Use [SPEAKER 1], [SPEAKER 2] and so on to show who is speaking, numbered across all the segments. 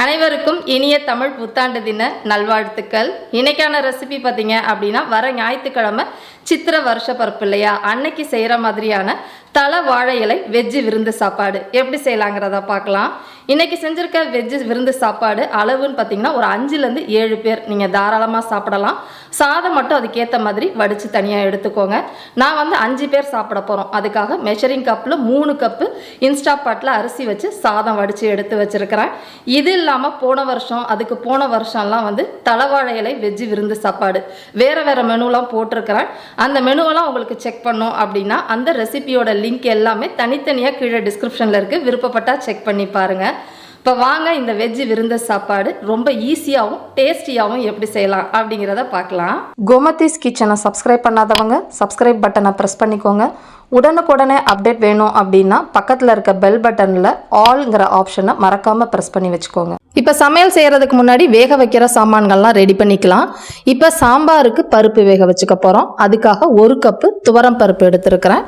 [SPEAKER 1] அனைவருக்கும் இனிய தமிழ் புத்தாண்டு தின நல்வாழ்த்துக்கள். இன்னைக்கான ரெசிபி பார்த்தீங்க அப்படின்னா வர ஞாயிற்றுக்கிழமை சித்திர வருஷ பருப்பு இல்லையா? அன்னைக்கு செய்கிற மாதிரியான தலை வாழை இலை வெஜ்ஜு விருந்து சாப்பாடு. எப்படி செய்யலாங்கிறத பார்க்கலாம். இன்றைக்கி செஞ்சுருக்க வெஜ்ஜு விருந்து சாப்பாடு அளவுன்னு பார்த்தீங்கன்னா ஒரு அஞ்சுலேருந்து ஏழு பேர். நீங்கள் தாராளமாக சாப்பிடலாம். சாதம் மட்டும் அதுக்கேற்ற மாதிரி வடித்து தனியாக எடுத்துக்கோங்க. நான் வந்து அஞ்சு பேர் சாப்பிட போகிறோம் அதுக்காக மெஷரிங் கப்பில் மூணு கப்பு இன்ஸ்டா பாட்டில் அரிசி வச்சு சாதம் வடித்து எடுத்து வச்சுருக்கிறேன். இது இல்லாமல் போன வருஷம் அதுக்கு போன வருஷம்லாம் வந்து தலைவாழை இலை வெஜ்ஜு விருந்து சாப்பாடு. வேறு வேறு மெனுலாம் போட்டிருக்கிறேன். அந்த மெனுவெல்லாம் உங்களுக்கு செக் பண்ணோம் அப்படின்னா அந்த ரெசிபியோட லிங்க் எல்லாமே தனித்தனியாக கீழே டிஸ்கிரிப்ஷனில் இருக்குது விருப்பப்பட்டால் செக் பண்ணி பாருங்கள் இப்போ வாங்க இந்த வெஜ்ஜு விருந்த சாப்பாடு ரொம்ப ஈஸியாகவும் டேஸ்டியாகவும் எப்படி செய்யலாம் அப்படிங்கிறத பார்க்கலாம். கோமதிஸ் கிச்சனை சப்ஸ்கிரைப் பண்ணாதவங்க சப்ஸ்கிரைப் பட்டனை ப்ரெஸ் பண்ணிக்கோங்க. உடனுக்குடனே அப்டேட் வேணும் அப்படின்னா பக்கத்தில் இருக்க பெல் பட்டனில் ஆல்ங்கிற ஆப்ஷனை மறக்காமல் ப்ரெஸ் பண்ணி வச்சுக்கோங்க. இப்போ சமையல் செய்கிறதுக்கு முன்னாடி வேக வைக்கிற சாமான்கள்லாம் ரெடி பண்ணிக்கலாம். இப்போ சாம்பாருக்கு பருப்பு வேக வச்சுக்க போகிறோம் அதுக்காக ஒரு கப்பு துவரம் பருப்பு எடுத்துருக்கிறேன்.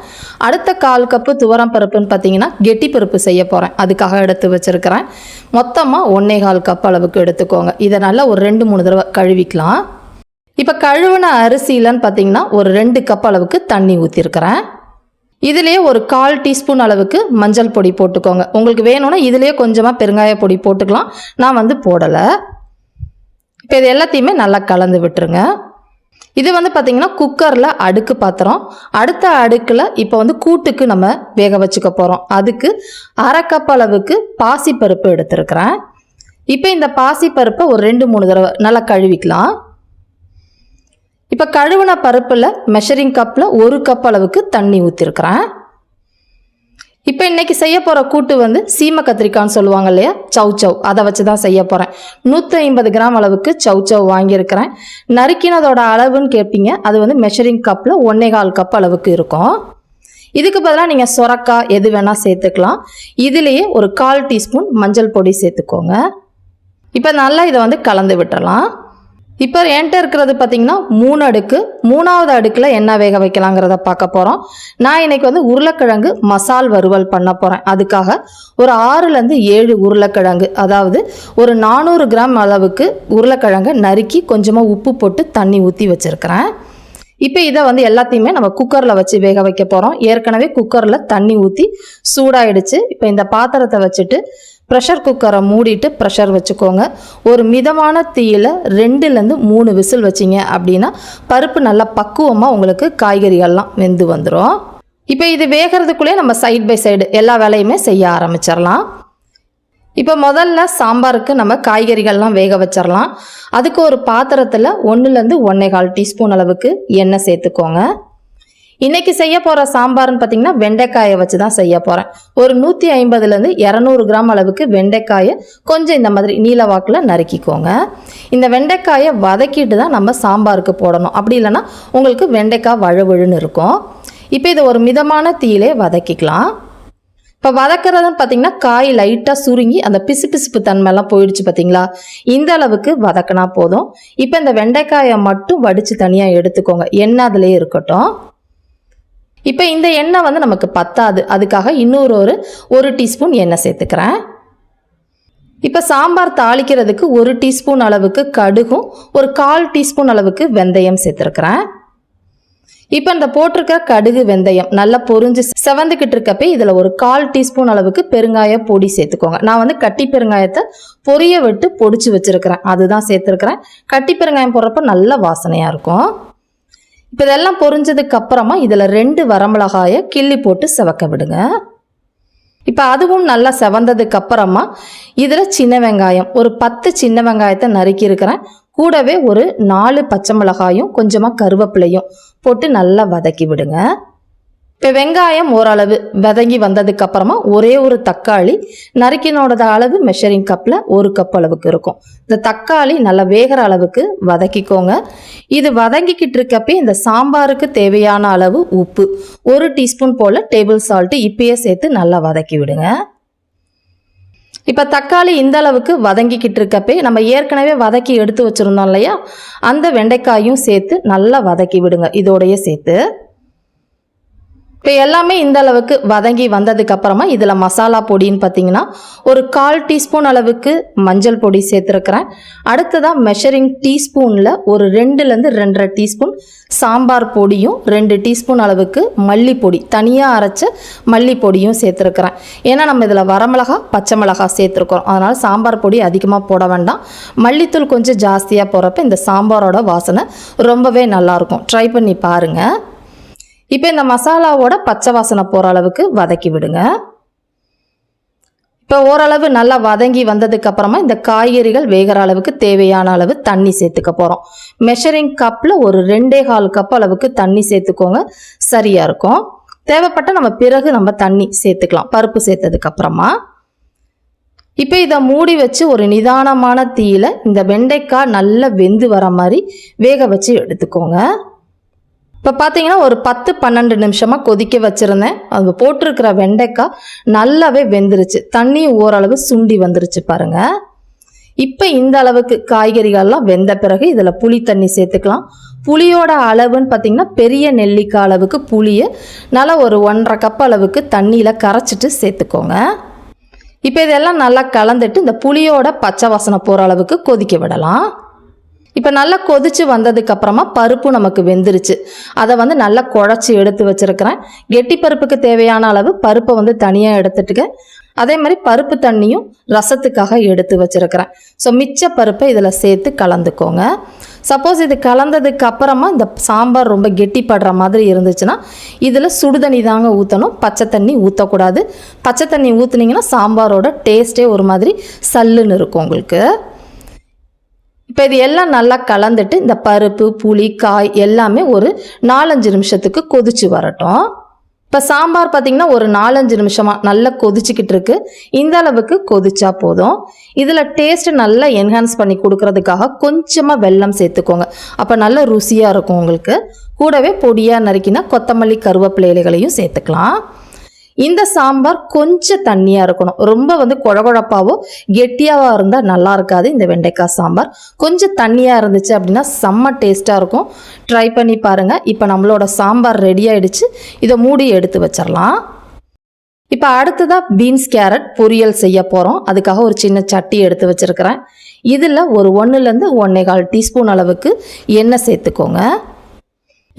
[SPEAKER 1] அடுத்த கால் கப்பு துவரம் பருப்புன்னு பார்த்தீங்கன்னா கெட்டி பருப்பு செய்ய போகிறேன் அதுக்காக எடுத்து வச்சுருக்கிறேன். மொத்தமாக ஒன்றே கால் கப் அளவுக்கு எடுத்துக்கோங்க. இதை நல்லா ஒரு ரெண்டு மூணு தடவை கழுவிக்கலாம். இப்போ கழுவின அரிசியிலன்னு பார்த்தீங்கன்னா ஒரு ரெண்டு கப் அளவுக்கு தண்ணி ஊற்றிருக்கிறேன் இதுலேயே ஒரு கால் டீஸ்பூன் அளவுக்கு மஞ்சள் பொடி போட்டுக்கோங்க. உங்களுக்கு வேணும்னா இதுலேயே கொஞ்சமாக பெருங்காய பொடி போட்டுக்கலாம். நான் வந்து போடலை. இப்போ இது எல்லாத்தையுமே நல்லா கலந்து விட்டுருங்க. இது வந்து பார்த்திங்கன்னா குக்கரில் அடுக்கு பாத்திரம். அடுத்த அடுக்கில் இப்போ வந்து கூட்டுக்கு நம்ம வேக வச்சுக்க போகிறோம் அதுக்கு அரை கப் அளவுக்கு பாசிப்பருப்பு எடுத்துருக்கிறேன். இப்போ இந்த பாசிப்பருப்பை ஒரு ரெண்டு மூணு தடவை நல்லா கழுவிக்கலாம். இப்போ கழுவின பருப்பில் மெஷரிங் கப்பில் ஒரு கப் அளவுக்கு தண்ணி ஊற்றிருக்கிறேன் இப்போ இன்றைக்கி செய்ய போகிற கூட்டு வந்து சீம கத்திரிக்கான்னு சொல்லுவாங்க இல்லையா? சவ் சவ் அதை வச்சு தான் செய்ய போகிறேன் நூற்றி ஐம்பது கிராம் அளவுக்கு சவ் சவ் வாங்கியிருக்கிறேன். நறுக்கினதோட அளவுன்னு கேட்பீங்க அது வந்து மெஷரிங் கப்பில் ஒன்னே கால் கப் அளவுக்கு இருக்கும். இதுக்கு பதிலாக நீங்கள் சொரக்காய் எது வேணால் சேர்த்துக்கலாம். இதுலேயே ஒரு கால் டீஸ்பூன் மஞ்சள் பொடி சேர்த்துக்கோங்க. இப்போ நல்லா இதை வந்து கலந்து விட்டுறலாம். இப்போ என்கிட்ட இருக்கிறது பார்த்தீங்கன்னா மூணு அடுக்கு. மூணாவது அடுக்கில் என்ன வேக வைக்கலாங்கிறத பார்க்க போகிறோம் நான் இன்னைக்கு வந்து உருளைக்கிழங்கு மசால் வறுவல் பண்ண போகிறேன் அதுக்காக ஒரு ஆறுலேருந்து ஏழு உருளைக்கிழங்கு. அதாவது ஒரு நானூறு கிராம் அளவுக்கு உருளைக்கிழங்கை நறுக்கி கொஞ்சமாக உப்பு போட்டு தண்ணி ஊற்றி வச்சுருக்கிறேன். இப்போ இதை வந்து எல்லாத்தையுமே நம்ம குக்கரில் வச்சு வேக வைக்க போகிறோம் ஏற்கனவே குக்கரில் தண்ணி ஊற்றி சூடாயிடுச்சு. இப்போ இந்த பாத்திரத்தை வச்சுட்டு ப்ரெஷர் குக்கரை மூடிட்டு ப்ரெஷர் வச்சுக்கோங்க. ஒரு மிதமான தீயில் ரெண்டுலேருந்து மூணு விசில் வச்சிங்க அப்படின்னா பருப்பு நல்லா பக்குவமாக உங்களுக்கு காய்கறிகள்லாம் வெந்து வந்துடும் இப்போ இது வேகிறதுக்குள்ளே நம்ம சைட் பை சைடு எல்லா வேலையுமே செய்ய ஆரம்பிச்சிடலாம் இப்போ முதல்ல சாம்பாருக்கு நம்ம காய்கறிகள்லாம் வேக வச்சிடலாம் அதுக்கு ஒரு பாத்திரத்தில் ஒன்றுலேருந்து ஒன்றே கால் டீஸ்பூன் அளவுக்கு எண்ணெய் சேர்த்துக்கோங்க. இன்னைக்கு செய்ய போகிற சாம்பார்னு பார்த்தீங்கன்னா வெண்டைக்காயை வச்சு தான் செய்ய போகிறேன் ஒரு நூற்றி ஐம்பதுலேருந்து இரநூறு கிராம் அளவுக்கு வெண்டைக்காயை கொஞ்சம் இந்த மாதிரி நீல வாக்கில் நறுக்கிக்கோங்க. இந்த வெண்டைக்காயை வதக்கிட்டு தான் நம்ம சாம்பாருக்கு போடணும். அப்படி இல்லைன்னா உங்களுக்கு வெண்டைக்காய் வழுவழுன்னு இருக்கும். இப்போ இதை ஒரு மிதமான தீயிலே வதக்கிக்கலாம். இப்போ வதக்குறதுன்னு பார்த்தீங்கன்னா காய் லைட்டாக சுருங்கி அந்த பிசு பிசுப்பு தன்மைலாம் போயிடுச்சு பார்த்தீங்களா இந்த அளவுக்கு வதக்கினா போதும். இப்போ இந்த வெண்டைக்காயை மட்டும் வடித்து தனியாக எடுத்துக்கோங்க. எண்ணெய் அதிலே இருக்கட்டும். இப்போ இந்த எண்ணெய் வந்து நமக்கு பத்தாது. அதுக்காக இன்னொரு ஒரு ஒரு டீஸ்பூன் எண்ணெய் சேர்த்துக்கிறேன். இப்போ சாம்பார் தாளிக்கிறதுக்கு ஒரு டீஸ்பூன் அளவுக்கு கடுகும் ஒரு கால் டீஸ்பூன் அளவுக்கு வெந்தயம் சேர்த்துருக்குறேன். இப்போ இந்த போட்டிருக்க கடுகு வெந்தயம் நல்லா பொரிஞ்சு செவந்துக்கிட்டு இருக்கப்போ இதில் ஒரு கால் டீஸ்பூன் அளவுக்கு பெருங்காய பொடி சேர்த்துக்கோங்க. நான் வந்து கட்டி பெருங்காயத்தை பொரிய விட்டு பொடிச்சு வச்சுருக்கிறேன். அதுதான் சேர்த்துருக்கிறேன். கட்டி பெருங்காயம் போடுறப்ப நல்ல வாசனையாக இருக்கும். இப்போ இதெல்லாம் பொரிஞ்சதுக்கு அப்புறமா இதில் ரெண்டு வரமிளகாயை கிள்ளி போட்டு செவக்க விடுங்க. இப்போ அதுவும் நல்லா செவந்ததுக்கு அப்புறமா இதில் சின்ன வெங்காயம் ஒரு பத்து சின்ன வெங்காயத்தை நறுக்கி இருக்கிறேன். கூடவே ஒரு நாலு பச்சை மிளகாயும் கொஞ்சமாக கருவேப்பிலையும் போட்டு நல்லா வதக்கி விடுங்க. இப்போ வெங்காயம் ஓரளவு வதங்கி வந்ததுக்கு அப்புறமா ஒரே ஒரு தக்காளி நறுக்கினோட அளவு மெஷரிங் கப்பில் ஒரு கப் அளவுக்கு இருக்கும். இந்த தக்காளி நல்லா வேகிற அளவுக்கு வதக்கிக்கோங்க. இது வதங்கிக்கிட்டு இருக்கப்பே இந்த சாம்பாருக்கு தேவையான அளவு உப்பு ஒரு டீஸ்பூன் போல் டேபிள் சால்ட்டு இப்பயே சேர்த்து நல்லா வதக்கி விடுங்க. இப்போ தக்காளி இந்த அளவுக்கு வதங்கிக்கிட்டு இருக்கப்பே நம்ம ஏற்கனவே வதக்கி எடுத்து வச்சுருந்தோம் இல்லையா? அந்த வெண்டைக்காயும் சேர்த்து நல்லா வதக்கி விடுங்க. இதோடைய சேர்த்து இப்போ எல்லாமே இந்த அளவுக்கு வதங்கி வந்ததுக்கு அப்புறமா இதில் மசாலா பொடின்னு பார்த்தீங்கன்னா ஒரு கால் டீஸ்பூன் அளவுக்கு மஞ்சள் பொடி சேர்த்துருக்கிறேன். அடுத்ததாக மெஷரிங் டீஸ்பூனில் ஒரு ரெண்டுலேருந்து ரெண்டரை டீஸ்பூன் சாம்பார் பொடியும் ரெண்டு டீஸ்பூன் அளவுக்கு மல்லிப்பொடி தனியாக அரைச்ச மல்லிப்பொடியும் சேர்த்துருக்கிறேன். ஏன்னா நம்ம இதில் வரமிளகா பச்சை மிளகா சேர்த்துருக்குறோம். அதனால் சாம்பார் பொடி அதிகமாக போட வேண்டாம். மல்லித்தூள் கொஞ்சம் ஜாஸ்தியாக போகிறப்ப இந்த சாம்பாரோட வாசனை ரொம்பவே நல்லாயிருக்கும் ட்ரை பண்ணி பாருங்கள் இப்போ இந்த மசாலாவோட பச்சை வாசனை போகிற அளவுக்கு வதக்கி விடுங்க. இப்போ ஓரளவு நல்லா வதங்கி வந்ததுக்கு அப்புறமா இந்த காய்கறிகள் வேகிற அளவுக்கு தேவையான அளவு தண்ணி சேர்த்துக்க போகிறோம் மெஷரிங் கப்பில் ஒரு ரெண்டே கால் கப் அளவுக்கு தண்ணி சேர்த்துக்கோங்க. சரியாக இருக்கும். தேவைப்பட்ட நம்ம பிறகு நம்ம தண்ணி சேர்த்துக்கலாம். பருப்பு சேர்த்ததுக்கு அப்புறமா. இப்போ இதை மூடி வச்சு ஒரு நிதானமான தீயில் இந்த வெண்டைக்காய் நல்லா வெந்து வர மாதிரி வேக வச்சு எடுத்துக்கோங்க. இப்போ பார்த்தீங்கன்னா ஒரு பத்து பன்னெண்டு நிமிஷமாக கொதிக்க வச்சுருந்தேன். அது போட்டிருக்கிற வெண்டைக்காய் நல்லாவே வெந்துருச்சு. தண்ணி ஓரளவு சுண்டி வந்துருச்சு பாருங்கள் இப்போ இந்த அளவுக்கு காய்கறிகள்லாம் வெந்த பிறகு இதில் புளி தண்ணி சேர்த்துக்கலாம். புளியோட அளவுன்னு பார்த்தீங்கன்னா பெரிய நெல்லிக்காய் அளவுக்கு புளியை நல்லா ஒரு ஒன்றரை கப் அளவுக்கு தண்ணியில் கரைச்சிட்டு சேர்த்துக்கோங்க. இப்போ இதெல்லாம் நல்லா கலந்துட்டு இந்த புளியோட பச்சை வாசனை போகிற அளவுக்கு கொதிக்க விடலாம். இப்போ நல்லா கொதிச்சு வந்ததுக்கு அப்புறமா பருப்பு நமக்கு வெந்துருச்சு. அதை வந்து நல்லா குழச்சி எடுத்து வச்சிருக்கிறேன். கெட்டி பருப்புக்கு தேவையான அளவு பருப்பை வந்து தனியாக எடுத்துட்டுக்க. அதே மாதிரி பருப்பு தண்ணியும் ரசத்துக்காக எடுத்து வச்சிருக்கிறேன். ஸோ மிச்ச பருப்பை இதில் சேர்த்து கலந்துக்கோங்க. சப்போஸ் இது கலந்ததுக்கு அப்புறமா இந்த சாம்பார் ரொம்ப கெட்டிப்படுற மாதிரி இருந்துச்சுன்னா இதில் சுடுதண்ணி தாங்க ஊற்றணும் பச்சை தண்ணி ஊற்றக்கூடாது பச்சை தண்ணி ஊற்றுனீங்கன்னா சாம்பாரோட டேஸ்ட்டே ஒரு மாதிரி சல்லுன்னு இருக்கும் உங்களுக்கு. இப்போ இது எல்லாம் நல்லா கலந்துட்டு இந்த பருப்பு புளி காய் எல்லாமே ஒரு நாலஞ்சு நிமிஷத்துக்கு கொதிச்சு வரட்டும். இப்போ சாம்பார் பார்த்தீங்கன்னா ஒரு நாலஞ்சு நிமிஷமாக நல்லா கொதிச்சுக்கிட்டு இருக்கு. இந்த அளவுக்கு கொதிச்சா போதும். இதில் டேஸ்ட்டு நல்லா என்ஹான்ஸ் பண்ணி கொடுக்கறதுக்காக கொஞ்சமாக வெல்லம் சேர்த்துக்கோங்க. அப்போ நல்ல ருசியாக இருக்கும் உங்களுக்கு. கூடவே பொடியாக நறுக்கினா கொத்தமல்லி கருவேப்பிலை இலைகளையும் சேர்த்துக்கலாம். இந்த சாம்பார் கொஞ்சம் தண்ணியாக இருக்கணும். ரொம்ப வந்து குழகுழப்பாவோ கெட்டியாவோ இருந்தால் நல்லா இருக்காது இந்த வெண்டைக்காய் சாம்பார். கொஞ்சம் தண்ணியாக இருந்துச்சு அப்படின்னா செம்ம டேஸ்ட்டாக இருக்கும். ட்ரை பண்ணி பாருங்கள் இப்போ நம்மளோட சாம்பார் ரெடி ஆகிடுச்சு இதை மூடி எடுத்து வச்சிடலாம் இப்போ அடுத்ததாக பீன்ஸ் கேரட் பொரியல் செய்ய போகிறோம் அதுக்காக ஒரு சின்ன சட்டி எடுத்து வச்சுருக்கிறேன். இதில் ஒரு ஒன்றுலேருந்து ஒன்றே கால் டீஸ்பூன் அளவுக்கு எண்ணெய் சேர்த்துக்கோங்க.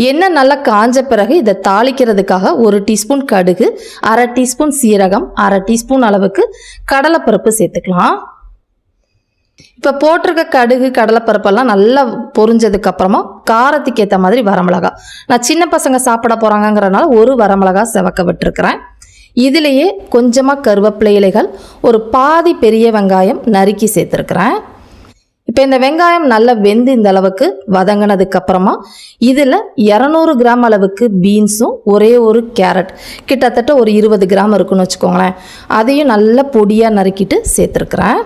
[SPEAKER 1] எண்ணெய் நல்லா காஞ்ச பிறகு இதை தாளிக்கிறதுக்காக ஒரு டீஸ்பூன் கடுகு அரை டீஸ்பூன் சீரகம் அரை டீஸ்பூன் அளவுக்கு கடலைப்பருப்பு சேர்த்துக்கலாம். இப்போ போட்டிருக்க கடுகு கடலைப்பருப்பெல்லாம் நல்லா பொரிஞ்சதுக்கு அப்புறமா காரத்துக்கு ஏற்ற மாதிரி வரமிளகா. நான் சின்ன பசங்க சாப்பிட போகிறாங்கங்கிறனால ஒரு வரமிளகா செவக்க விட்டுருக்குறேன். இதுலேயே கொஞ்சமாக கருவேப்பிலை இலைகள் ஒரு பாதி பெரிய வெங்காயம் நறுக்கி சேர்த்துருக்குறேன். இப்போ இந்த வெங்காயம் நல்லா வெந்து இந்த அளவுக்கு வதங்கினதுக்கு அப்புறமா இதில் இரநூறு கிராம் அளவுக்கு பீன்ஸும் ஒரே ஒரு கேரட். கிட்டத்தட்ட ஒரு இருபது கிராம் இருக்குன்னு வச்சுக்கோங்களேன். அதையும் நல்லா பொடியாக நறுக்கிட்டு சேர்த்துருக்குறேன்.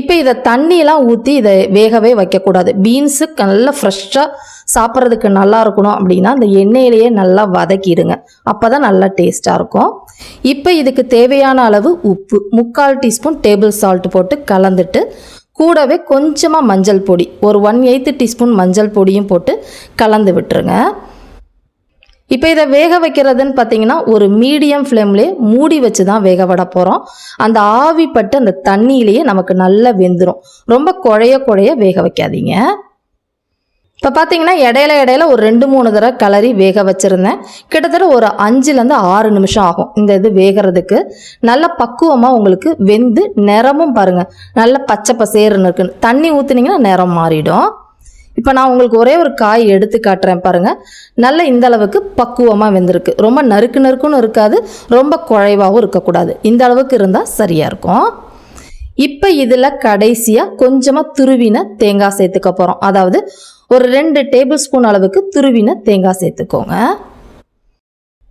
[SPEAKER 1] இப்போ இதை தண்ணியெலாம் ஊற்றி இதை வேகவே வைக்கக்கூடாது. பீன்ஸு நல்லா ஃப்ரெஷ்ஷாக சாப்பிட்றதுக்கு நல்லா இருக்கணும் அப்படின்னா அந்த எண்ணெயிலேயே நல்லா வதக்கிடுங்க. அப்போ தான் நல்லா டேஸ்ட்டாக இருக்கும். இப்போ இதுக்கு தேவையான அளவு உப்பு. முக்கால் டீஸ்பூன் டேபிள் சால்ட் போட்டு கலந்துட்டு கூடவே கொஞ்சமாக மஞ்சள் பொடி. ஒரு ஒன் எயித்து டீஸ்பூன் மஞ்சள் பொடியும் போட்டு கலந்து விட்டுருங்க. இப்போ இதை வேக வைக்கிறதுன்னு பார்த்தீங்கன்னா ஒரு மீடியம் ஃப்ளேம்லேயே மூடி வச்சு தான் வேக விட போகிறோம் அந்த ஆவிப்பட்டு அந்த தண்ணியிலேயே நமக்கு நல்லா வெந்துடும் ரொம்ப குழைய குழைய வேக வைக்காதீங்க. இப்போ பார்த்தீங்கன்னா இடையில இடையில ஒரு ரெண்டு மூணு தடவை கலரி வேக வச்சுருந்தேன். கிட்டத்தட்ட ஒரு அஞ்சுலேருந்து ஆறு நிமிஷம் ஆகும் இந்த இது வேகிறதுக்கு. நல்ல பக்குவமாக உங்களுக்கு வெந்து நிறமும் பாருங்கள் நல்ல பச்சை பசேருன்னு இருக்குன்னு தண்ணி ஊற்றுனீங்கன்னா நிறம் மாறிடும். இப்போ நான் உங்களுக்கு ஒரே ஒரு காய் எடுத்து காட்டுறேன் பாருங்கள் நல்ல இந்த அளவுக்கு பக்குவமாக வெந்திருக்கு. ரொம்ப நறுக்கு நறுக்குன்னு இருக்காது. ரொம்ப குழைவாகவும் இருக்கக்கூடாது. இந்த அளவுக்கு இருந்தால் சரியாக இருக்கும். இப்போ இதில் கடைசியாக கொஞ்சமாக துருவின தேங்காய் சேர்த்துக்க போகிறோம் அதாவது ஒரு ரெண்டு டேபிள் ஸ்பூன் அளவுக்கு துருவின தேங்காய் சேர்த்துக்கோங்க.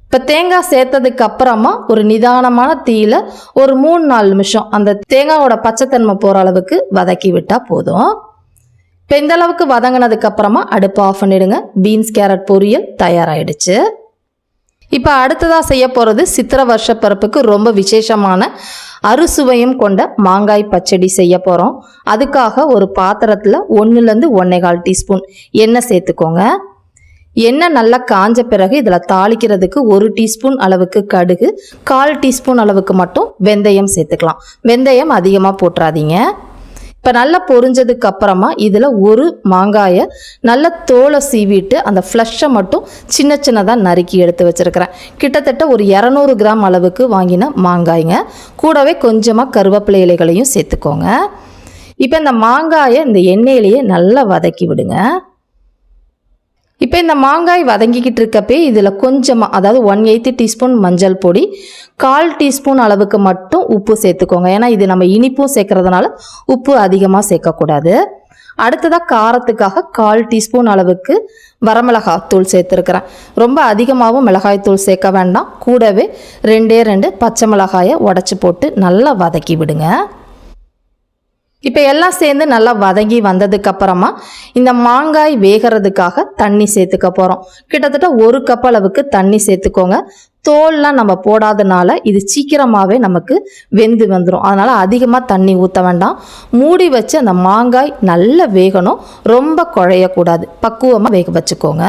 [SPEAKER 1] இப்போ தேங்காய் சேர்த்ததுக்கு அப்புறமா ஒரு நிதானமான தீயில ஒரு மூணு நாலு நிமிஷம் அந்த தேங்காயோட பச்சைத்தன்மை போகிற அளவுக்கு வதக்கி விட்டால் போதும். இப்போ இந்த அளவுக்கு வதங்கினதுக்கு அப்புறமா அடுப்பு ஆஃப் பண்ணிடுங்க. பீன்ஸ் கேரட் பொரியல் தயாராகிடுச்சு இப்போ அடுத்ததாக செய்ய போகிறது சித்திர வருஷ பருப்புக்கு ரொம்ப விசேஷமான அறுசுவையும் கொண்ட மாங்காய் பச்சடி செய்ய போகிறோம் அதுக்காக ஒரு பாத்திரத்தில் ஒன்றுலேருந்து ஒன்றே கால் டீஸ்பூன் எண்ணெய் சேர்த்துக்கோங்க. எண்ணெய் நல்லா காஞ்ச பிறகு இதில் தாளிக்கிறதுக்கு ஒரு டீஸ்பூன் அளவுக்கு கடுகு கால் டீஸ்பூன் அளவுக்கு மட்டும் வெந்தயம் சேர்த்துக்கலாம். வெந்தயம் அதிகமாக போட்டுறாதீங்க. இப்போ நல்லா பொரிஞ்சதுக்கு அப்புறமா இதில் ஒரு மாங்காயை நல்ல தோலை சீவிட்டு அந்த ஃப்ளஷை மட்டும் சின்ன சின்னதாக நறுக்கி எடுத்து வச்சுருக்கிறேன். கிட்டத்தட்ட ஒரு இரநூறு கிராம் அளவுக்கு வாங்கின மாங்காய்ங்க. கூடவே கொஞ்சமாக கருவேப்பிலை இலைகளையும் சேர்த்துக்கோங்க. இப்போ இந்த மாங்காயை இந்த எண்ணெயிலேயே நல்லா வதக்கி விடுங்க. இந்த மாங்காய் வதங்கிக்கிட்டு இருக்கப்பே இதில் கொஞ்சமாக அதாவது ஒன் எயித்து டீஸ்பூன் மஞ்சள் பொடி கால் டீஸ்பூன் அளவுக்கு மட்டும் உப்பு சேர்த்துக்கோங்க. ஏன்னா இது நம்ம இனிப்பும் சேர்க்கறதுனால உப்பு அதிகமாக சேர்க்கக்கூடாது. அடுத்ததாக காரத்துக்காக கால் டீஸ்பூன் அளவுக்கு வரமிளகாத்தூள் சேர்த்துருக்குறேன். சேர்த்துருக்கிறேன் ரொம்ப அதிகமாகவும் மிளகாய் தூள் சேர்க்க வேண்டாம். கூடவே ரெண்டே ரெண்டு பச்சை மிளகாயை உடச்சி போட்டு நல்லா வதக்கி விடுங்க. இப்போ எல்லாம் சேர்ந்து நல்லா வதங்கி வந்ததுக்கு அப்புறமா இந்த மாங்காய் வேகிறதுக்காக தண்ணி சேர்த்துக்க போகிறோம் கிட்டத்தட்ட ஒரு கப் அளவுக்கு தண்ணி சேர்த்துக்கோங்க. தோல்லாம் நம்ம போடாதனால இது சீக்கிரமாகவே நமக்கு வெந்து வந்துடும் அதனால் அதிகமாக தண்ணி ஊற்ற வேண்டாம். மூடி வச்சு அந்த மாங்காய் நல்லா வேகணும். ரொம்ப குழையக்கூடாது. பக்குவமாக வேக வச்சுக்கோங்க.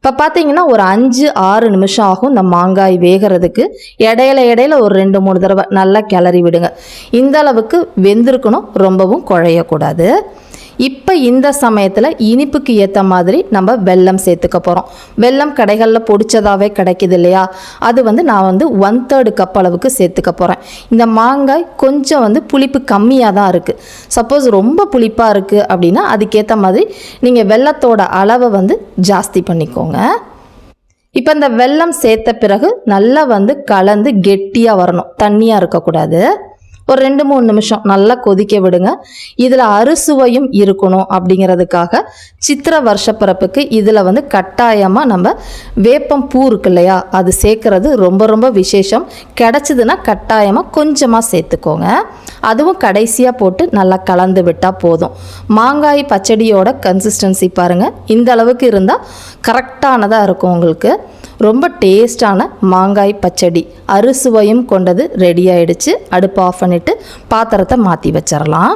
[SPEAKER 1] இப்போ பார்த்தீங்கன்னா ஒரு அஞ்சு ஆறு நிமிஷம் ஆகும் இந்த மாங்காய் வேகிறதுக்கு. இடையில இடையில ஒரு ரெண்டு மூணு தடவை நல்லா கிளறி விடுங்க. இந்த அளவுக்கு வெந்திருக்கணும் ரொம்பவும் குழையக்கூடாது. இப்போ இந்த சமயத்தில் இனிப்புக்கு ஏற்ற மாதிரி நம்ம வெல்லம் சேர்த்துக்க போகிறோம் வெல்லம் கடைகளில் பொடிச்சதாகவே கிடைக்குது இல்லையா? அது வந்து நான் வந்து ஒன் தேர்டு கப் அளவுக்கு சேர்த்துக்க போகிறேன் இந்த மாங்காய் கொஞ்சம் வந்து புளிப்பு கம்மியாக தான் இருக்குது சப்போஸ் ரொம்ப புளிப்பாக இருக்குது அப்படின்னா அதுக்கேற்ற மாதிரி நீங்கள் வெல்லத்தோட அளவை வந்து ஜாஸ்தி பண்ணிக்கோங்க. இப்போ இந்த வெல்லம் சேர்த்த பிறகு நல்லா வந்து கலந்து கெட்டியாக வரணும். தண்ணியாக இருக்கக்கூடாது. ஒரு ரெண்டு மூணு நிமிஷம் நல்லா கொதிக்க விடுங்க. இதில் அறுசுவையும் இருக்கணும் அப்படிங்கிறதுக்காக சித்திர வருஷப்பிறப்புக்கு இதில் வந்து கட்டாயமாக நம்ம வேப்பம் பூ இருக்கு இல்லையா அது சேர்க்கறது ரொம்ப ரொம்ப விசேஷம். கிடச்சிதுன்னா கட்டாயமாக கொஞ்சமாக சேர்த்துக்கோங்க. அதுவும் கடைசியாக போட்டு நல்லா கலந்து விட்டால் போதும். மாங்காய் பச்சடியோட கன்சிஸ்டன்சி பாருங்கள் இந்த அளவுக்கு இருந்தால் கரெக்டானதாக இருக்கும் உங்களுக்கு. ரொம்ப டேஸ்டான மாங்காய் பச்சடி. அறுசுவையும் கொண்டது ரெடி ஆயிடுச்சு. அடுப்பு ஆஃப் பண்ணிவிட்டு பாத்திரத்தை மாற்றி வச்சிடலாம்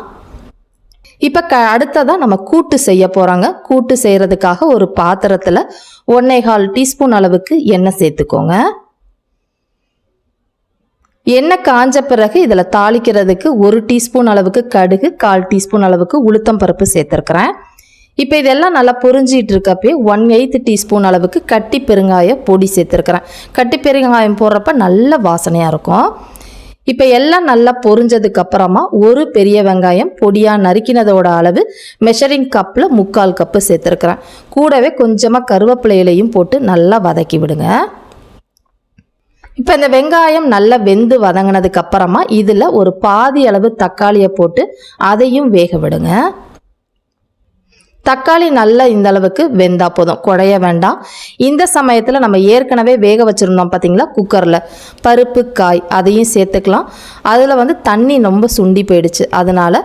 [SPEAKER 1] இப்போ க அடுத்ததாக நம்ம கூட்டு செய்ய போகிறாங்க கூட்டு செய்கிறதுக்காக ஒரு பாத்திரத்தில் ஒன்னேகால் டீஸ்பூன் அளவுக்கு எண்ணெய் சேர்த்துக்கோங்க. எண்ணெய் காஞ்ச பிறகு இதில் தாளிக்கிறதுக்கு ஒரு டீஸ்பூன் அளவுக்கு கடுகு கால் டீஸ்பூன் அளவுக்கு உளுத்தம் பருப்பு சேர்த்துருக்குறேன். இப்போ இதெல்லாம் நல்லா பொரிஞ்சிட்டு இருக்கப்பே ஒன் எயித்து டீஸ்பூன் அளவுக்கு கட்டி பெருங்காய பொடி சேர்த்துருக்குறேன். கட்டி பெருங்காயம் போடுறப்ப நல்ல வாசனையாக இருக்கும். இப்போ எல்லாம் நல்லா பொரிஞ்சதுக்கு அப்புறமா ஒரு பெரிய வெங்காயம் பொடியாக நறுக்கினதோட அளவு மெஷரிங் கப்பில் முக்கால் கப்பு சேர்த்துருக்குறேன். கூடவே கொஞ்சமாக கருவேப்பிலையிலையும் போட்டு நல்லா வதக்கி விடுங்க. இப்போ இந்த வெங்காயம் நல்லா வெந்து வதங்கினதுக்கு அப்புறமா இதில் ஒரு பாதி அளவு தக்காளியை போட்டு அதையும் வேக விடுங்க. தக்காளி நல்லா இந்த அளவுக்கு வெந்தா போதும். குடைய வேண்டாம். இந்த சமயத்தில் நம்ம ஏற்கனவே வேக வச்சுருந்தோம் பார்த்தீங்களா குக்கரில். பருப்பு காய் அதையும் சேர்த்துக்கலாம். அதில் வந்து தண்ணி ரொம்ப சுண்டி போயிடுச்சு. அதனால்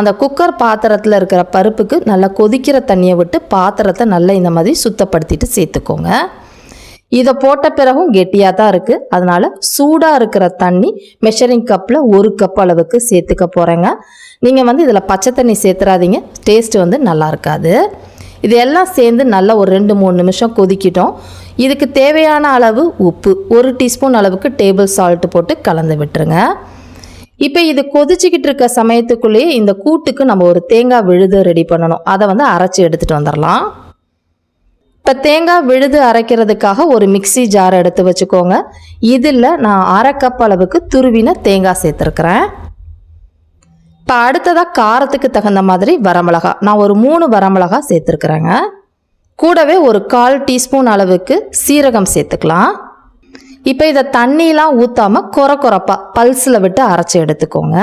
[SPEAKER 1] அந்த குக்கர் பாத்திரத்தில் இருக்கிற பருப்புக்கு நல்லா கொதிக்கிற தண்ணியை விட்டு பாத்திரத்தை நல்லா இந்த மாதிரி சுத்தப்படுத்திட்டு சேர்த்துக்கோங்க. இதை போட்ட பிறகும் கெட்டியாக தான் இருக்குது அதனால் சூடாக இருக்கிற தண்ணி மெஷரிங் கப்பில் ஒரு கப் அளவுக்கு சேர்த்துக்க போகிறேங்க நீங்கள் வந்து இதில் பச்சை தண்ணி சேர்த்துறாதீங்க. டேஸ்ட் வந்து நல்லா இருக்காது. இது எல்லாம் சேர்ந்து நல்லா ஒரு ரெண்டு மூணு நிமிஷம் கொதிக்கிட்டோம். இதுக்கு தேவையான அளவு உப்பு ஒரு டீஸ்பூன் அளவுக்கு டேபிள் சால்ட் போட்டு கலந்து விட்டுருங்க. இப்போ இது கொதிச்சுக்கிட்டு இருக்க சமயத்துக்குள்ளேயே இந்த கூட்டுக்கு நம்ம ஒரு தேங்காய் விழுது ரெடி பண்ணணும். அதை வந்து அரைச்சி எடுத்துகிட்டு வந்துடலாம் இப்போ தேங்காய் விழுது அரைக்கிறதுக்காக ஒரு மிக்ஸி ஜார் எடுத்து வச்சுக்கோங்க. இதில் நான் அரை கப் அளவுக்கு துருவின தேங்காய் சேர்த்துருக்குறேன். இப்போ அடுத்ததாக காரத்துக்கு தகுந்த மாதிரி வரமிளகா. நான் ஒரு மூணு வரமிளகா சேர்த்துருக்குறேங்க. கூடவே ஒரு கால் டீஸ்பூன் அளவுக்கு சீரகம் சேர்த்துக்கலாம். இப்போ இதை தண்ணியெலாம் ஊற்றாமல் கொர கொரப்பாக பல்ஸில் விட்டு அரைச்சி எடுத்துக்கோங்க.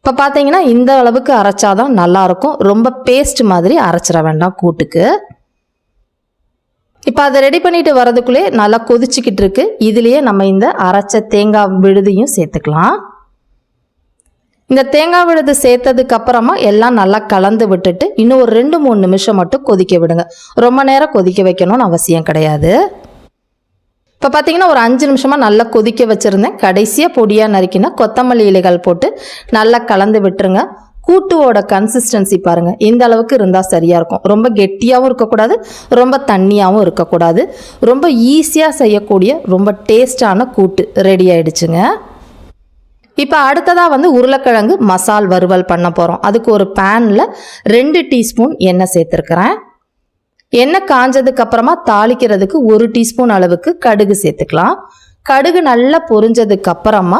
[SPEAKER 1] இப்போ பார்த்தீங்கன்னா இந்த அளவுக்கு அரைச்சாதான் நல்லாயிருக்கும் ரொம்ப பேஸ்ட் மாதிரி அரைச்சிட வேண்டாம் கூட்டுக்கு. இப்போ அதை ரெடி பண்ணிட்டு வரதுக்குள்ளே நல்லா கொதிச்சுக்கிட்டு இருக்கு. இதுலேயே நம்ம இந்த அரைச்ச தேங்காய் விழுதியும் சேர்த்துக்கலாம். இந்த தேங்காய் விழுது சேர்த்ததுக்கு அப்புறமா எல்லாம் நல்லா கலந்து விட்டுட்டு இன்னும் ஒரு ரெண்டு மூணு நிமிஷம் மட்டும் கொதிக்க விடுங்க. ரொம்ப நேரம் கொதிக்க வைக்கணும்னு அவசியம் கிடையாது. இப்போ பார்த்தீங்கன்னா ஒரு அஞ்சு நிமிஷமாக நல்லா கொதிக்க வச்சுருந்தேன். கடைசியாக பொடியாக நறுக்கினா கொத்தமல்லி இலைகள் போட்டு நல்லா கலந்து விட்டுருங்க. கூட்டுவோட கன்சிஸ்டன்சி பாருங்க. இந்த அளவுக்கு இருந்தால் சரியாக இருக்கும். ரொம்ப கெட்டியாகவும் இருக்கக்கூடாது ரொம்ப தண்ணியாகவும் இருக்கக்கூடாது. ரொம்ப ஈஸியாக செய்யக்கூடிய ரொம்ப டேஸ்டான கூட்டு ரெடி ஆயிடுச்சுங்க. இப்போ அடுத்ததாக வந்து உருளைக்கிழங்கு மசால் வறுவல் பண்ண போகிறோம் அதுக்கு ஒரு பேனில் ரெண்டு டீஸ்பூன் எண்ணெய் சேர்த்துருக்குறேன். எண்ணெய் காஞ்சதுக்கு அப்புறமா தாளிக்கிறதுக்கு ஒரு டீஸ்பூன் அளவுக்கு கடுகு சேர்த்துக்கலாம். கடுகு நல்லா பொரிஞ்சதுக்கு அப்புறமா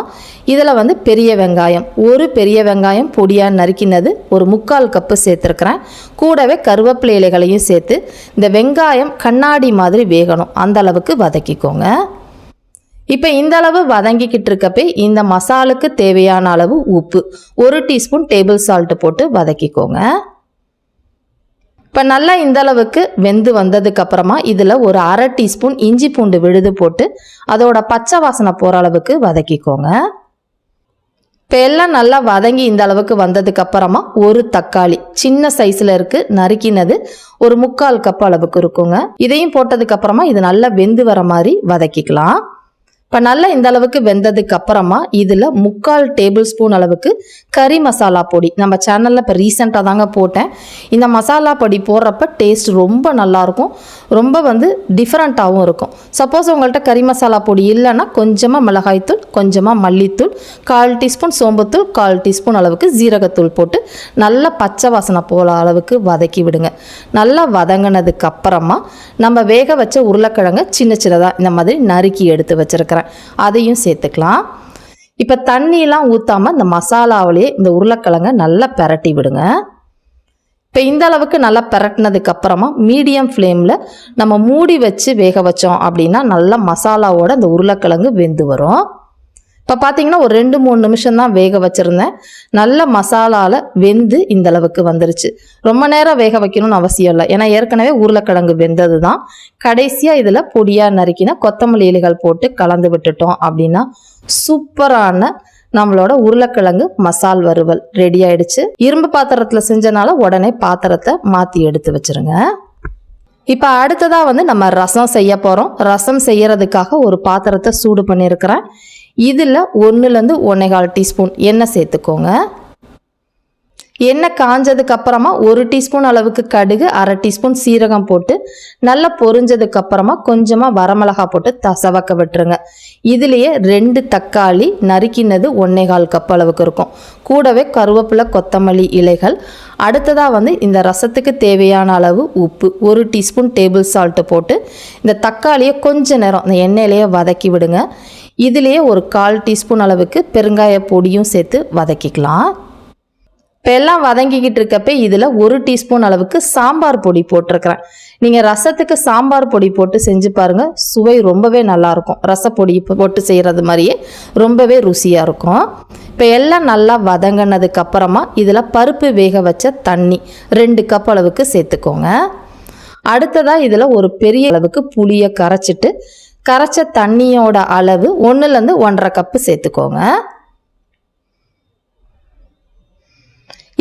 [SPEAKER 1] இதில் வந்து பெரிய வெங்காயம் ஒரு பெரிய வெங்காயம் பொடியாக நறுக்கினது ஒரு முக்கால் கப்பு சேர்த்துருக்குறேன். கூடவே கருவேப்பிலை இலைகளையும் சேர்த்து இந்த வெங்காயம் கண்ணாடி மாதிரி வேகணும். அந்த அளவுக்கு வதக்கிக்கோங்க. இப்போ இந்த அளவு வதங்கிக்கிட்டு இருக்கப்பே இந்த மசாலுக்கு தேவையான அளவு உப்பு. ஒரு டீஸ்பூன் டேபிள் சால்ட்டு போட்டு வதக்கிக்கோங்க. இப்போ நல்லா இந்த அளவுக்கு வெந்து வந்ததுக்கு அப்புறமா இதில் ஒரு அரை டீஸ்பூன் இஞ்சி பூண்டு விழுது போட்டு அதோட பச்சை வாசனை போகிற அளவுக்கு வதக்கிக்கோங்க. இப்போ எல்லாம் நல்லா வதங்கி இந்த அளவுக்கு வந்ததுக்கு அப்புறமா ஒரு தக்காளி சின்ன சைஸில் இருக்கு நறுக்கினது ஒரு முக்கால் கப் அளவுக்கு இருக்குங்க. இதையும் போட்டதுக்கு அப்புறமா இது நல்லா வெந்து வர மாதிரி வதக்கிக்கலாம். இப்போ நல்லா இந்த அளவுக்கு வெந்ததுக்கு அப்புறமா இதில் முக்கால் டேபிள் ஸ்பூன் அளவுக்கு கறி மசாலா பொடி. நம்ம சேனலில் இப்போ ரீசெண்டாக தாங்க போட்டேன். இந்த மசாலா பொடி போடுறப்ப டேஸ்ட் ரொம்ப நல்லாயிருக்கும் ரொம்ப வந்து டிஃப்ரெண்ட்டாகவும் இருக்கும். சப்போஸ் உங்கள்கிட்ட கறி மசாலா பொடி இல்லைன்னா கொஞ்சமாக மிளகாய்த்தூள் கொஞ்சமாக மல்லித்தூள் கால் டீஸ்பூன் சோம்புத்தூள் கால் டீஸ்பூன் அளவுக்கு ஜீரகத்தூள் போட்டு நல்லா பச்சை வாசனை போல அளவுக்கு வதக்கி விடுங்க. நல்லா வதங்கினதுக்கு அப்புறமா நம்ம வேக வச்ச உருளைக்கிழங்க சின்ன சின்னதாக இந்த மாதிரி நறுக்கி எடுத்து வச்சுருக்கிறேன். அதையும் சேர்த்துக்கலாம். இப்போ தண்ணியெலாம் ஊற்றாமல் இந்த மசாலாவிலேயே இந்த உருளைக்கிழங்க நல்லா பெரட்டி விடுங்க. இப்போ இந்த அளவுக்கு நல்லா பெரட்டினதுக்கு அப்புறமா மீடியம் ஃப்ளேமில் நம்ம மூடி வச்சு வேக வச்சோம் அப்படின்னா நல்லா மசாலாவோட இந்த உருளைக்கிழங்கு வெந்து வரும். இப்போ பார்த்தீங்கன்னா ஒரு ரெண்டு மூணு நிமிஷம் தான் வேக வச்சுருந்தேன். நல்ல மசாலாவில் வெந்து இந்த அளவுக்கு வந்துருச்சு. ரொம்ப நேரம் வேக வைக்கணும்னு அவசியம் இல்லை. ஏன்னா ஏற்கனவே உருளைக்கிழங்கு வெந்தது தான் கடைசியாக இதில் பொடியாக நறுக்கின கொத்தமல்லி இலைகள் போட்டு கலந்து விட்டுட்டோம் அப்படின்னா சூப்பரான நம்மளோட உருளைக்கிழங்கு மசால் வறுவல் ரெடி ஆயிடுச்சு. இரும்பு பாத்திரத்தில் செஞ்சனால உடனே பாத்திரத்தை மாற்றி எடுத்து வச்சிருங்க. இப்போ அடுத்ததாக வந்து நம்ம ரசம் செய்ய போகிறோம் ரசம் செய்யறதுக்காக ஒரு பாத்திரத்தை சூடு பண்ணியிருக்கிறேன். இதில் ஒன்றுலேருந்து ஒன்றேகால் டீஸ்பூன் எண்ணெய் சேர்த்துக்கோங்க. எண்ணெய் காஞ்சதுக்கு அப்புறமா ஒரு டீஸ்பூன் அளவுக்கு கடுகு அரை டீஸ்பூன் சீரகம் போட்டு நல்லா பொரிஞ்சதுக்கு அப்புறமா கொஞ்சமாக வரமிளகா போட்டு தசவக்க விட்டுருங்க. இதுலேயே ரெண்டு தக்காளி நறுக்கினது ஒன்னேகால் கப் அளவுக்கு இருக்கும். கூடவே கருவேப்பிலை கொத்தமல்லி இலைகள். அடுத்ததாக வந்து இந்த ரசத்துக்கு தேவையான அளவு உப்பு ஒரு டீஸ்பூன் டேபிள் சால்ட்டு போட்டு இந்த தக்காளியை கொஞ்ச நேரம் இந்த எண்ணெயிலேயே வதக்கி விடுங்க. இதுலேயே ஒரு கால் டீஸ்பூன் அளவுக்கு பெருங்காய பொடியும் சேர்த்து வதக்கிக்கலாம். இப்போ எல்லாம் வதங்கிக்கிட்டு இருக்கப்ப இதில் ஒரு டீஸ்பூன் அளவுக்கு சாம்பார் பொடி போட்டிருக்கிறேன். நீங்கள் ரசத்துக்கு சாம்பார் பொடி போட்டு செஞ்சு பாருங்கள் சுவை ரொம்பவே நல்லாயிருக்கும் ரசப்பொடி போட்டு செய்கிறது மாதிரியே ரொம்பவே ருசியாக இருக்கும். இப்போ எல்லாம் நல்லா வதங்கினதுக்கு அப்புறமா இதில் பருப்பு வேக வச்ச தண்ணி ரெண்டு கப் அளவுக்கு சேர்த்துக்கோங்க. அடுத்ததாக இதில் ஒரு பெரிய அளவுக்கு புளியை கரைச்சிட்டு கரைச்ச தண்ணியோட அளவு ஒன்றுலேருந்து ஒன்றரை கப்பு சேர்த்துக்கோங்க.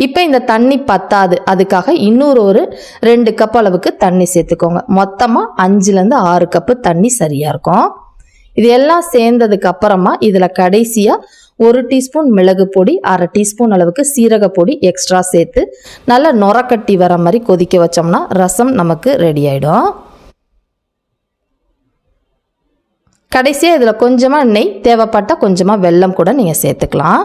[SPEAKER 1] இப்போ இந்த தண்ணி பத்தாது. அதுக்காக இன்னொரு ஒரு ரெண்டு கப் அளவுக்கு தண்ணி சேர்த்துக்கோங்க. மொத்தமாக அஞ்சுலேருந்து ஆறு கப்பு தண்ணி சரியாக இருக்கும். இது எல்லாம் சேர்ந்ததுக்கு அப்புறமா இதில் கடைசியாக ஒரு டீஸ்பூன் மிளகு பொடி அரை டீஸ்பூன் அளவுக்கு சீரக பொடி எக்ஸ்ட்ரா சேர்த்து நல்லா நுரக்கட்டி வர மாதிரி கொதிக்க வச்சோம்னா ரசம் நமக்கு ரெடி ஆகிடும் கடைசியாக இதில் கொஞ்சமாக நெய் தேவைப்பட்டால் கொஞ்சமாக வெல்லம் கூட நீங்கள் சேர்த்துக்கலாம்.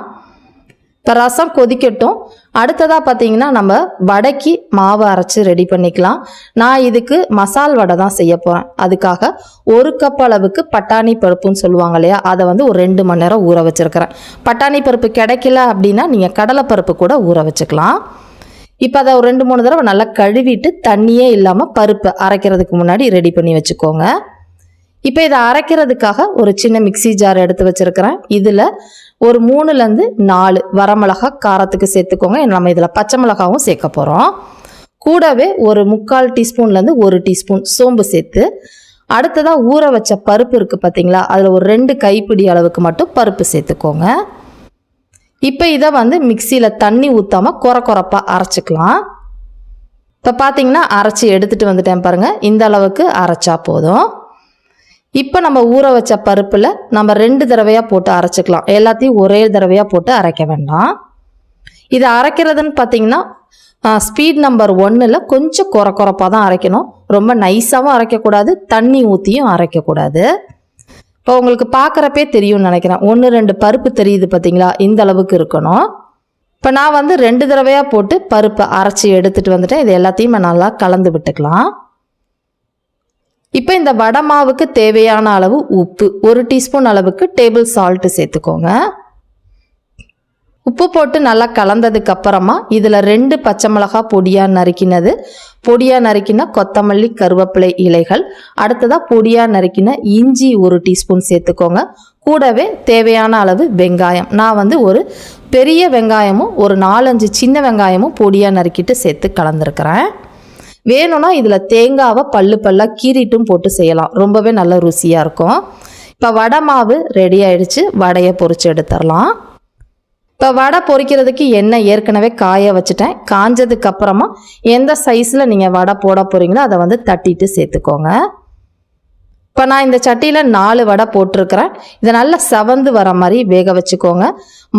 [SPEAKER 1] இப்போ ரசம் கொதிக்கட்டும். அடுத்ததாக பார்த்தீங்கன்னா நம்ம வடைக்கு மாவு அரைச்சி ரெடி பண்ணிக்கலாம். நான் இதுக்கு மசால் வடை தான் செய்ய போகிறேன் அதுக்காக ஒரு கப் அளவுக்கு பட்டாணி பருப்புன்னு சொல்லுவாங்க இல்லையா அதை வந்து ஒரு ரெண்டு மணி நேரம் ஊற வச்சுருக்கிறேன். பட்டாணி பருப்பு கிடைக்கல அப்படின்னா நீங்கள் கடலைப்பருப்பு கூட ஊற வச்சுக்கலாம். இப்போ அதை ஒரு ரெண்டு மூணு தடவை நல்லா கழுவிட்டு தண்ணியே இல்லாமல் பருப்பு அரைக்கிறதுக்கு முன்னாடி ரெடி பண்ணி வச்சுக்கோங்க. இப்போ இதை அரைக்கிறதுக்காக ஒரு சின்ன மிக்சி ஜார் எடுத்து வச்சிருக்கிறேன். இதில் ஒரு மூணுலேருந்து நாலு வரமிளகா காரத்துக்கு சேர்த்துக்கோங்க. நம்ம இதில் பச்சை மிளகாவும் சேர்க்க போகிறோம் கூடவே ஒரு முக்கால் டீஸ்பூன்லேருந்து ஒரு டீஸ்பூன் சோம்பு சேர்த்து அடுத்ததாக ஊற வச்ச பருப்பு இருக்குது பார்த்தீங்களா அதில் ஒரு ரெண்டு கைப்பிடி அளவுக்கு மட்டும் பருப்பு சேர்த்துக்கோங்க. இப்போ இதை வந்து மிக்சியில் தண்ணி ஊற்றாமல் குறை குறைப்பாக அரைச்சிக்கலாம். இப்போ பார்த்தீங்கன்னா அரைச்சி எடுத்துகிட்டு வந்துட்டேன் பாருங்கள் இந்த அளவுக்கு அரைச்சா போதும். இப்போ நம்ம ஊற வச்ச பருப்பில் நம்ம ரெண்டு தடவையாக போட்டு அரைச்சிக்கலாம். எல்லாத்தையும் ஒரே தடவையாக போட்டு அரைக்க வேண்டாம். இது அரைக்கிறதுன்னு பார்த்தீங்கன்னா ஸ்பீட் நம்பர் ஒன்னில் கொஞ்சம் குறை குறைப்பாக தான் அரைக்கணும். ரொம்ப நைஸாகவும் அரைக்கக்கூடாது தண்ணி ஊற்றியும் அரைக்கக்கூடாது. இப்போ உங்களுக்கு பார்க்குறப்பே தெரியும்னு நினைக்கிறேன். ஒன்று ரெண்டு பருப்பு தெரியுது பார்த்தீங்களா இந்த அளவுக்கு இருக்கணும். இப்போ நான் வந்து ரெண்டு தடவையாக போட்டு பருப்பை அரைச்சி எடுத்துகிட்டு வந்துட்டேன். இது எல்லாத்தையும் நல்லா கலந்து விட்டுக்கலாம். இப்போ இந்த வடை மாவுக்கு தேவையான அளவு உப்பு ஒரு டீஸ்பூன் அளவுக்கு டேபிள் சால்ட்டு சேர்த்துக்கோங்க. உப்பு போட்டு நல்லா கலந்ததுக்கு அப்புறமா இதில் ரெண்டு பச்சை மிளகாய் பொடியாக நறுக்கினது. பொடியாக நறுக்கின கொத்தமல்லி கருவேப்பிலை இலைகள் அடுத்ததாக பொடியாக நறுக்கின இஞ்சி ஒரு டீஸ்பூன் சேர்த்துக்கோங்க. கூடவே தேவையான அளவு வெங்காயம். நான் வந்து ஒரு பெரிய வெங்காயமும் ஒரு நாலஞ்சு சின்ன வெங்காயமும் பொடியாக நறுக்கிட்டு சேர்த்து கலந்துருக்கிறேன். வேணும்னா இதில் தேங்காவை பல்லு பல்லாக கீறிட்டும் போட்டு செய்யலாம். ரொம்பவே நல்ல ருசியாக இருக்கும். இப்போ வடை மாவு ரெடி ஆயிடுச்சு. வடையை பொறிச்சு எடுத்துடலாம். இப்போ வடை பொரிக்கிறதுக்கு எண்ணெய் ஏற்கனவே காய வச்சுட்டேன். காஞ்சதுக்கு அப்புறமா எந்த சைஸில் நீங்கள் வடை போட போகிறீங்களோ அதை வந்து தட்டிட்டு சேர்த்துக்கோங்க. இப்போ நான் இந்த சட்டியில் நாலு வடை போட்டிருக்கிறேன். இதை நல்லா செவந்து வர மாதிரி வேக வச்சுக்கோங்க.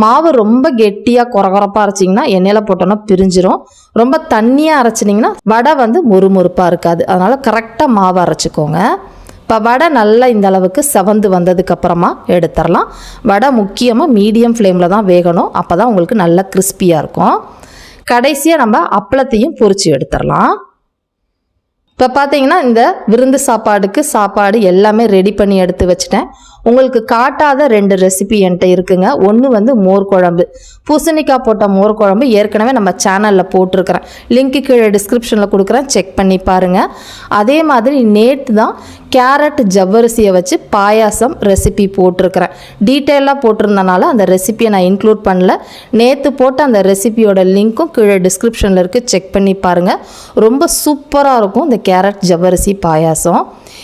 [SPEAKER 1] மாவு ரொம்ப கெட்டியாக குறகுறப்பாக அரைச்சிங்கன்னா எண்ணெயில் போட்டோன்னா பிரிஞ்சிரும். ரொம்ப தண்ணியாக அரைச்சினிங்கன்னா வடை வந்து முறுமுறுப்பாக இருக்காது. அதனால் கரெக்டாக மாவு அரைச்சிக்கோங்க. இப்போ வடை நல்லா இந்த அளவுக்கு செவந்து வந்ததுக்கப்புறமா எடுத்துடலாம். வடை முக்கியமாக மீடியம் ஃப்ளேமில் தான் வேகணும். அப்போ தான் உங்களுக்கு நல்லா கிறிஸ்பியாக இருக்கும். கடைசியாக நம்ம அப்பளத்தையும் பொறிச்சு எடுத்துடலாம். இப்போ பார்த்தீங்கன்னா இந்த விருந்து சாப்பாடுக்கு சாப்பாடு எல்லாமே ரெடி பண்ணி எடுத்து வச்சுட்டேன். உங்களுக்கு காட்டாத ரெண்டு ரெசிபி என்கிட்ட இருக்குங்க. ஒன்று வந்து மோர் குழம்பு. பூசணிக்காய் போட்ட மோர் குழம்பு ஏற்கனவே நம்ம சேனலில் போட்டிருக்கிறேன். லிங்க்கு கீழே டிஸ்கிரிப்ஷனில் கொடுக்குறேன். செக் பண்ணி பாருங்கள் அதே மாதிரி நேற்று தான் கேரட் ஜவ்வரிசியை வச்சு பாயாசம் ரெசிபி போட்டிருக்கிறேன். டீட்டெயிலாக போட்டிருந்தனால அந்த ரெசிபியை நான் இன்க்ளூட் பண்ணல. நேற்று போட்ட அந்த ரெசிபியோட லிங்க்கும் கீழே டிஸ்கிரிப்ஷனில் இருக்குது செக் பண்ணி பாருங்கள் ரொம்ப சூப்பராக இருக்கும் இந்த கேரட் ஜவ்வரிசி பாயாசம்.